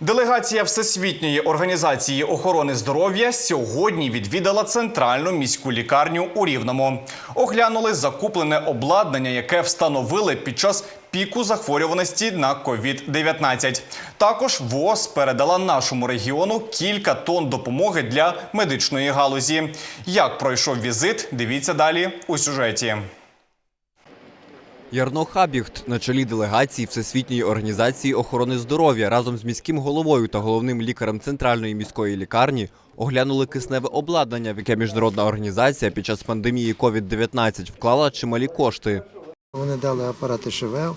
Делегація Всесвітньої організації охорони здоров'я сьогодні відвідала центральну міську лікарню у Рівному. Оглянули закуплене обладнання, яке встановили під час піку захворюваності на COVID-19. Також ВОЗ передала нашому регіону кілька тонн допомоги для медичної галузі. Як пройшов візит, дивіться далі у сюжеті. Ярно Хабіхт на чолі делегації Всесвітньої організації охорони здоров'я разом з міським головою та головним лікарем центральної міської лікарні оглянули кисневе обладнання, в яке міжнародна організація під час пандемії COVID-19 вклала чималі кошти. Вони дали апарати ШВЛ,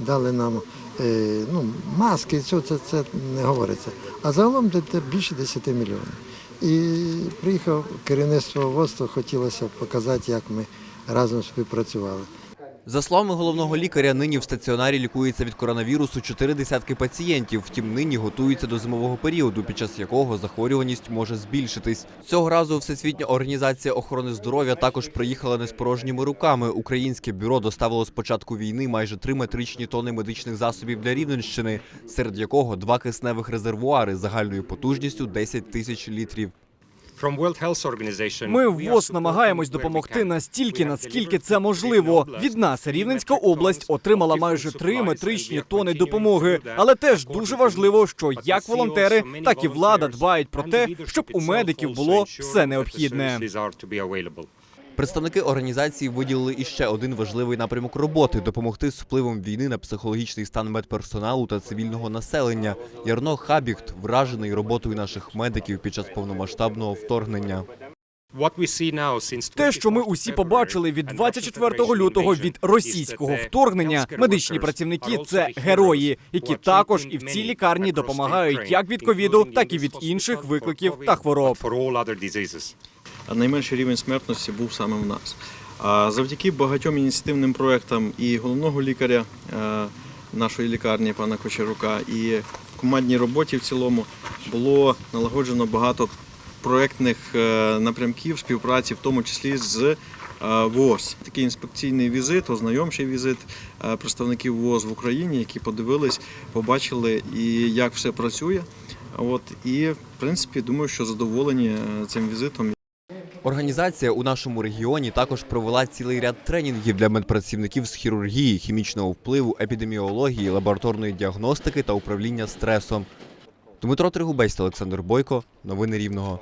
дали нам е, ну, маски, це, це, це не говориться. А загалом більше 10 мільйонів. І приїхав керівництво ВОЗ, хотілося показати, як ми разом співпрацювали. За словами головного лікаря, нині в стаціонарі лікується від коронавірусу чотири десятки пацієнтів. Втім, нині готуються до зимового періоду, під час якого захворюваність може збільшитись. Цього разу Всесвітня організація охорони здоров'я також приїхала не з порожніми руками. Українське бюро доставило з початку війни майже три метричні тони медичних засобів для Рівненщини, серед якого два кисневих резервуари загальною потужністю 10 тисяч літрів. Ми в ВОЗ намагаємось допомогти настільки, наскільки це можливо. Від нас Рівненська область отримала майже три метричні тони допомоги. Але теж дуже важливо, що як волонтери, так і влада дбають про те, щоб у медиків було все необхідне. Представники організації виділили іще один важливий напрямок роботи допомогти з впливом війни на психологічний стан медперсоналу та цивільного населення. Ярно Хабіхт вражений роботою наших медиків під час повномасштабного вторгнення. Те, що ми усі побачили від 24 лютого від російського вторгнення, медичні працівники це герої, які також і в цій лікарні допомагають як від ковіду, так і від інших викликів та хвороб. А найменший рівень смертності був саме в нас. Завдяки багатьом ініціативним проектам і головного лікаря е, нашої лікарні, пана Кочерука, і в командній роботі в цілому було налагоджено багато проектних е, напрямків співпраці, в тому числі з е, ВОЗ. Такий інспекційний візит, ознайомчий візит представників ВОЗ в Україні, які подивились, побачили і як все працює. От і в принципі думаю, що задоволені цим візитом. Організація у нашому регіоні також провела цілий ряд тренінгів для медпрацівників з хірургії, хімічного впливу, епідеміології, лабораторної діагностики та управління стресом. Дмитро Тригубець Олександр Бойко. Новини Рівного.